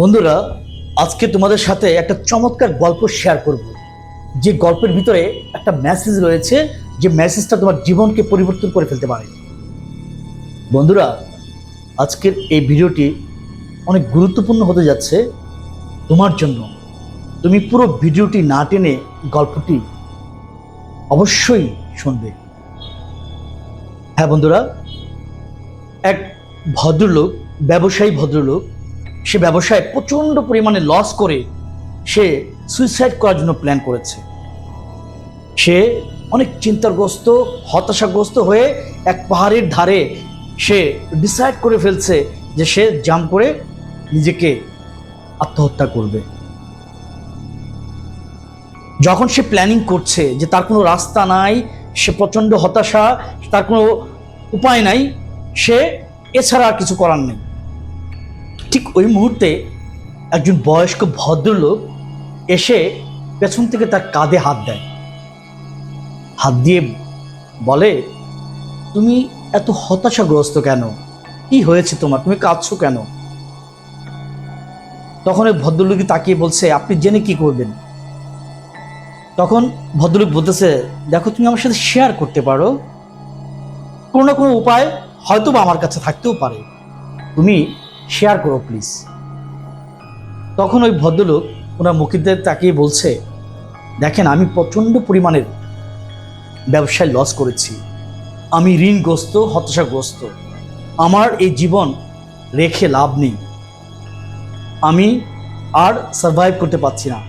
বন্ধুরা, আজকে তোমাদের সাথে একটা চমৎকার গল্প শেয়ার করব। যে গল্পের ভিতরে একটা মেসেজ রয়েছে, যে মেসেজটা তোমার জীবনকে পরিবর্তন করে ফেলতে পারে। বন্ধুরা, আজকের এই ভিডিওটি অনেক গুরুত্বপূর্ণ হতে যাচ্ছে তোমার জন্য। তুমি পুরো ভিডিওটি না টেনে গল্পটি অবশ্যই শুনবে। হ্যাঁ বন্ধুরা, এক ভদ্রলোক, ব্যবসায়ী ভদ্রলোক সে ব্যবসায় প্রচণ্ড পরিমাণে লস করে সে সুইসাইড করার জন্য প্ল্যান করেছে। সে অনেক চিন্তাগ্রস্ত, হতাশাগ্রস্ত হয়ে এক পাহাড়ের ধারে সে ডিসাইড করে ফেলছে যে সে জাম করে নিজেকে আত্মহত্যা করবে। যখন সে প্ল্যানিং করছে যে তার কোনো রাস্তা নাই, সে প্রচণ্ড হতাশা, তার কোনো উপায় নাই, সে এছাড়া আর কিছু করার নেই। ঠিক ওই মুহূর্তে একজন বয়স্ক ভদ্রলোক এসে পেছন থেকে তার কাঁধে হাত দেয়। হাত দিয়ে বলে, তুমি এত হতাশাগ্রস্ত কেন? কি হয়েছে তোমার? তুমি কাঁদছো কেন? তখন ওই ভদ্রলোকই তাকিয়ে বলছে, আপনি জেনে কি করবেন? তখন ভদ্রলোক বলতেছে, দেখো, তুমি আমার সাথে শেয়ার করতে পারো। কোনো না কোনো উপায় হয়তো বা আমার কাছে থাকতেও পারে। তুমি শেয়ার করো প্লিজ তখন ওই ভদ্রলোক ওনার মুখিদের তাকিয়ে বলছে, দেখেন, আমি প্রচণ্ড পরিমাণের ব্যবসায় লস করেছি। আমি ঋণগ্রস্ত, হতাশাগ্রস্ত। আমার এই জীবন রেখে লাভ নেই। আমি আর সার্ভাইভ করতে পারছি না।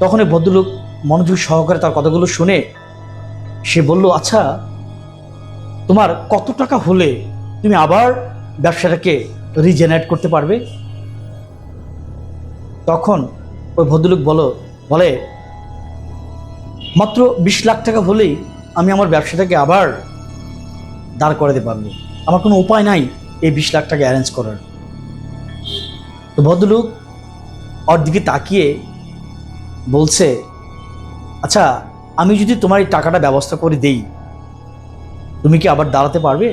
তখন এই ভদ্রলোক মনোযোগ সহকারে তার কথাগুলো শুনে সে বলল আচ্ছা তোমার কত টাকা হলে তুমি আবার ব্যবসাটাকে রিজেনারেট করতে পারবে। তখন ওই ভদ্রলোক বলো, বলে, মাত্র বিশ লাখ টাকা হলেই আমি আমার ব্যবসাটাকে আবার দাঁড় করাতে পারব। আমার কোনো উপায় নাই এই বিশ লাখ টাকা অ্যারেঞ্জ করার। তো ভদ্রলোক ওর দিকে তাকিয়ে বলছে আচ্ছা আমি যদি তোমার এই টাকাটা ব্যবস্থা করে দেই, তুমি কি আবার দাঁড়াতে পারবে?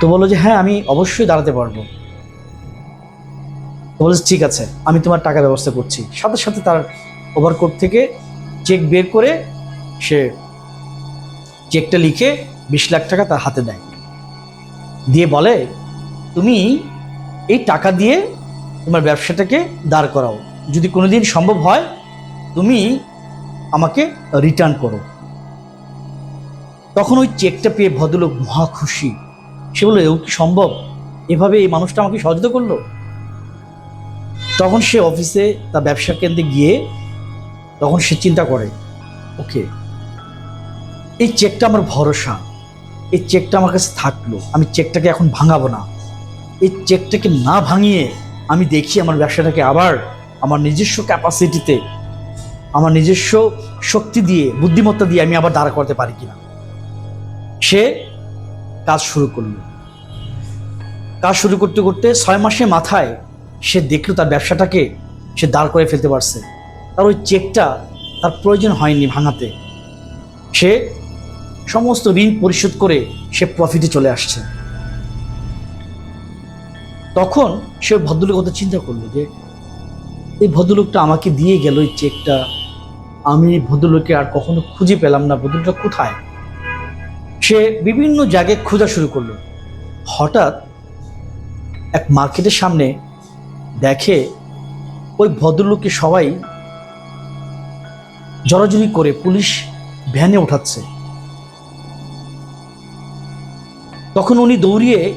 তো বলল যে হ্যাঁ আমি অবশ্যই দাঁড়াতে পারব। তো বলেছে ঠিক আছে, আমি তোমার টাকা ব্যবস্থা করছি। সাথে সাথে তার ওভারকোট থেকে চেক বের করে সে চেকটা লিখে বিশ লাখ টাকা তার হাতে দেয়। দিয়ে বলে, তুমি এই টাকা দিয়ে তোমার ব্যবসাটাকে দাঁড় করাও। যদি কোনো দিন সম্ভব হয়, তুমি আমাকে রিটার্ন করো। তখন ওই চেকটা পেয়ে ভদ্রলোক মহা খুশি। সে বলল, এও কি সম্ভব? এভাবে এই মানুষটা আমাকে সহযোগিতা করল? তখন সে অফিসে তার ব্যবসা কেন্দ্রে গিয়ে তখন সে চিন্তা করে, ওকে, এই চেকটা আমার ভরসা। এই চেকটা আমার কাছে থাকল। আমি চেকটাকে এখন ভাঙাবো না। এই চেকটাকে না ভাঙিয়ে আমি দেখি আমার ব্যবসাটাকে আবার আমার নিজস্ব ক্যাপাসিটিতে আমার নিজস্ব শক্তি দিয়ে, বুদ্ধিমত্তা দিয়ে আমি আবার দাঁড়া করতে পারি কিনা। সে কাজ শুরু করল। কাজ শুরু করতে করতে ছয় মাসের মাথায় সে দেখল তার ব্যবসাটাকে সে দাঁড় করে ফেলতে পারছে। তার ওই চেকটা তার প্রয়োজন হয়নি ভাঙাতে। সে সমস্ত ঋণ পরিশোধ করে সে প্রফিটে চলে আসছে। তখন সে ভদ্রলোক কথা চিন্তা করল যে, এই ভদ্রলোকটা আমাকে দিয়ে গেল এই চেকটা। আমি এই ভদ্রলোককে আর কখনো খুঁজে পেলাম না। ভদ্রলোকটা কোথায়? সে বিভিন্ন জায়গায় খোঁজা শুরু করল। হঠাৎ এক মার্কেটের সামনে দেখে ওই ভদ্রলোককে সবাই জড়াজড়ি করে পুলিশ ভ্যানে ওঠাচ্ছে। তখন উনি দৌড়িয়ে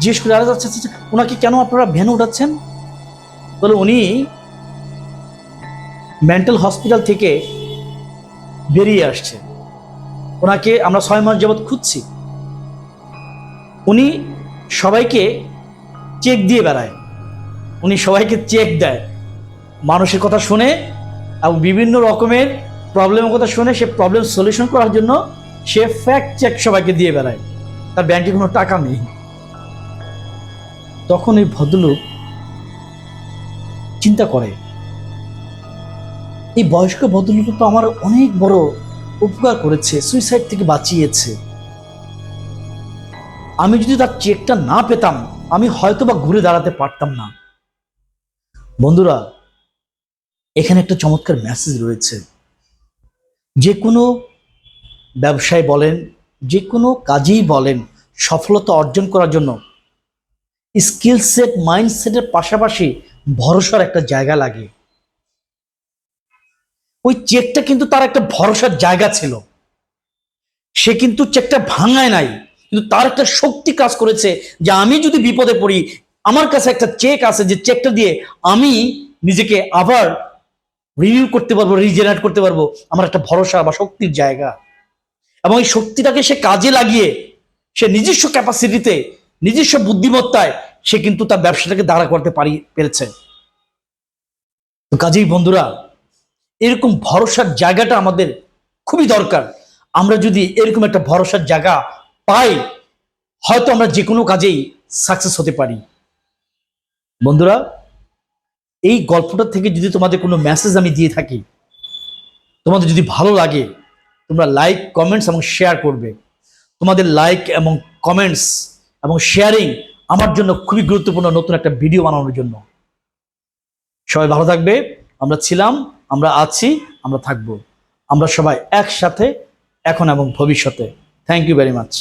জিজ্ঞেস করে আচ্ছা আচ্ছা আচ্ছা, ওনাকে কেন আপনারা ভ্যানে উঠাচ্ছেন? বলে উনি মেন্টাল হসপিটাল থেকে বেরিয়ে আসছে। ওনাকে আমরা ছয় মাস যাবৎ খুঁজছি। উনি সবাইকে চেক দিয়ে বেড়ায়। উনি সবাইকে চেক দেয়। মানুষের কথা শুনে এবং বিভিন্ন রকমের প্রবলেমের কথা শুনে সে প্রবলেম সলিউশন করার জন্য সে ফ্যাক্ট চেক সবাইকে দিয়ে বেড়ায়। তার ব্যাংকে কোনো টাকা নেই। তখন এই ভদ্রলোক চিন্তা করে। এই বয়স্ক ভদ্রলোক তো আমার অনেক বড় উপকার করেছে সুইসাইড থেকে বাঁচিয়েছে। আমি যদি তার চেকটা না পেতাম, আমি হয়তো বা ঘুরে দাঁড়াতে পারতাম না। বন্ধুরা, এখানে একটা চমৎকার মেসেজ রয়েছে। যে কোনো ব্যবসায় বলেন, যে কোনো কাজেই বলেন, সফলতা অর্জন করার জন্য স্কিল সেট মাইন্ডসেটের পাশাপাশি ভরসার একটা জায়গা লাগে। ওই চেকটা কিন্তু তার একটা ভরসার জায়গা ছিল। সে কিন্তু চেকটা ভাঙায় নাই, কিন্তু তার একটা শক্তি কাজ করেছে যে আমি যদি বিপদে পড়ি, আমার কাছে একটা চেক আছে যে চেকটা দিয়ে আমি নিজেকে আবার রিনিউ করতে পারব রিজেনারেট করতে পারব, আমার একটা ভরসা বা শক্তির জায়গা। এবং এই শক্তিটাকে সে কাজে লাগিয়ে সে নিজস্ব ক্যাপাসিটিতে নিজস্ব বুদ্ধিমত্তায় সে কিন্তু তার ব্যবসাটাকে দাঁড়া করতে পারি, পেরেছে। তো কাজেই বন্ধুরা এরকম ভরসার জায়গাটা আমাদের খুবই দরকার। আমরা যদি এরকম একটা ভরসার জায়গা পাই, হয়তো আমরা যে কোনো কাজেই সাকসেস হতে পারি। বন্ধুরা, এই গল্পটা থেকে যদি তোমাদের কোনো মেসেজ আমি দিয়ে থাকি, তোমাদের যদি ভালো লাগে, তোমরা লাইক কমেন্টস এবং শেয়ার করবে। তোমাদের লাইক এবং কমেন্টস এবং শেয়ারিং আমার জন্য খুবই গুরুত্বপূর্ণ নতুন একটা ভিডিও বানানোর জন্য। সবাই ভালো থাকবে। আমরা ছিলাম, আমরা আছি, আমরা থাকব। আমরা সবাই একসাথে এখন এবং ভবিষ্যতে। Thank you very much